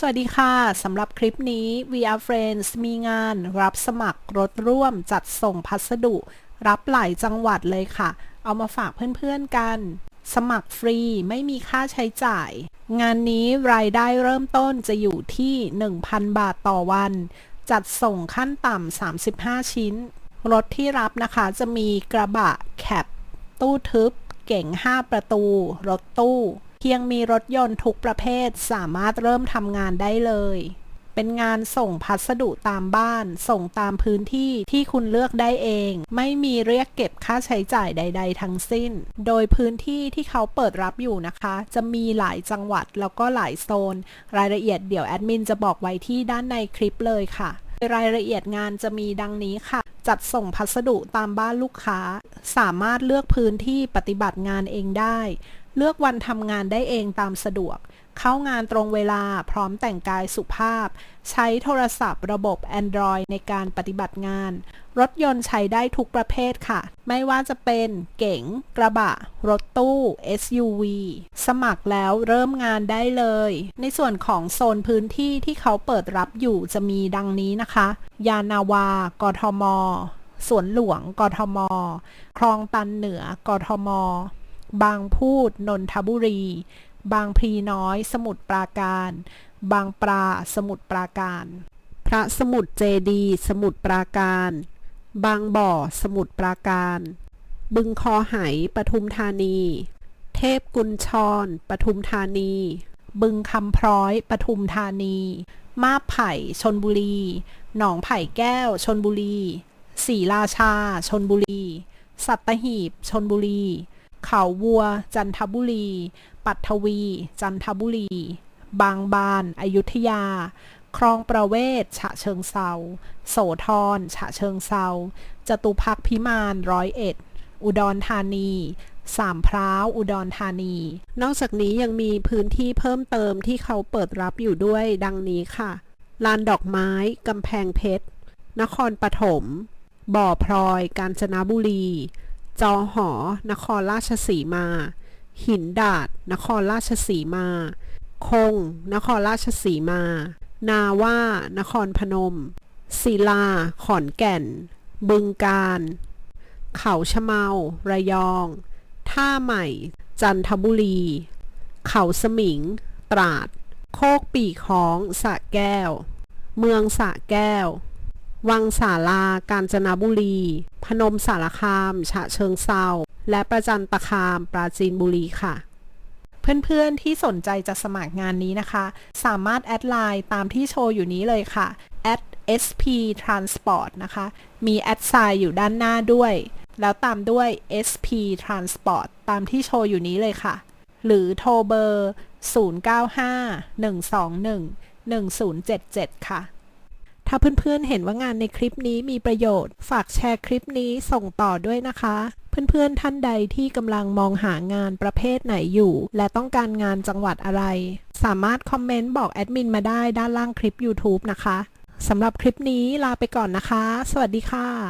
สวัสดีค่ะ สำหรับคลิปนี้ VR Friends มีงานรับสมัครรถร่วมจัดส่งพัสดุ รับหลายจังหวัดเลยค่ะ เอามาฝากเพื่อนๆกัน สมัครฟรีไม่มีค่าใช้จ่าย งานนี้รายได้เริ่มต้นจะอยู่ที่ 1,000 บาทต่อวัน จัดส่งขั้นต่ำ 35 ชิ้น รถที่รับนะคะจะมีกระบะแคป ตู้ทึบ เก่ง5 ประตู รถตู้ เพียงมีรถยนต์ทุกประเภทสามารถเริ่มทำงานได้เลย เป็นงานส่งพัสดุตามบ้าน ส่งตามพื้นที่ที่คุณเลือกได้เอง ไม่มีเรียกเก็บค่าใช้จ่ายใด ๆ ทั้งสิ้น โดยพื้นที่ที่เขาเปิดรับอยู่นะคะ จะมีหลายจังหวัดแล้วก็หลายโซน รายละเอียดเดี๋ยวแอดมินจะบอกไว้ที่ด้านในคลิปเลยค่ะรายละเอียดงานจะมีดังนี้ค่ะ จัดส่งพัสดุตามบ้านลูกค้า สามารถเลือกพื้นที่ปฏิบัติงานเองได้ เลือกวันทำงานได้เองตามสะดวก เข้างานตรงเวลาพร้อมแต่งกายสุภาพ ใช้โทรศัพท์ระบบ Android ในการปฏิบัติงาน รถยนต์ใช้ได้ทุกประเภทค่ะ ไม่ว่าจะเป็นเก๋ง กระบะ รถตู้ SUV สมัครแล้วเริ่มงานได้เลย ในส่วนของโซนพื้นที่ที่เขาเปิดรับอยู่จะมีดังนี้นะคะ ยานาวา กทม สวนหลวง กทม คลองตันเหนือ กทม บางพูด นนทบุรี บางพลีน้อย สมุทรปราการ บางปลาสมุทรปราการ พระสมุทรเจดีสมุทรปราการ บางบ่อ สมุทรปราการ บึงคอไหปทุมธานี เทพกุญชรปทุมธานี บึงคำพร้อยปทุมธานี มาบไผ่ชนบุรี หนองไผ่แก้วชนบุรีศรีราชาชนบุรี สัตหีบชนบุรี เขาวัว จันทบุรี ปัทวี จันทบุรี บางบาน อยุธยา คลองประเวศ ฉะเชิงเซาโสธร ฉะเชิงเซาจตุพักพิมานร้อยเอ็ด อุดรธานีสามพร้าวอุดรธานี นอกจากนี้ยังมีพื้นที่เพิ่มเติมที่เขาเปิดรับอยู่ด้วยดังนี้ค่ะ ลานดอกไม้ กำแพงเพชร นครปฐม บ่อพลอย กาญจนบุรี จอหอ นครราชสีมา หินดาด นครราชสีมา คง นครราชสีมา นาว่า นครพนม ศิลา ขอนแก่น บึงการ เขาชะเมา ระยอง ท่าใหม่ จันทบุรี เขาสมิง ตราด โคกปีของสะแก้ว เมืองสะแก้ว วังสาลากาญจนบุรี พนมสารคาม ฉะเชิงเซาและประจันตคาม ปราจีนบุรีค่ะ เพื่อนๆที่สนใจจะสมัครงานนี้นะคะ สามารถแอดไลน์ตามที่โชว์อยู่นี้เลยค่ะ at sp transport นะคะ มีแอดไซน์อยู่ด้านหน้าด้วย แล้วตามด้วย sp transport ตามที่โชว์อยู่นี้เลยค่ะ หรือโทรเบอร์ 0951211077 ค่ะ ถ้าเพื่อนๆเห็นว่างานในคลิปนี้มีประโยชน์ ฝากแชร์คลิปนี้ส่งต่อด้วยนะคะ เพื่อนๆท่านใดที่กำลังมองหางานประเภทไหนอยู่ และต้องการงานจังหวัดอะไร สามารถคอมเมนต์บอกแอดมินมาได้ด้านล่างคลิป YouTube นะคะสำหรับคลิปนี้ลาไปก่อนนะคะ สวัสดีค่ะ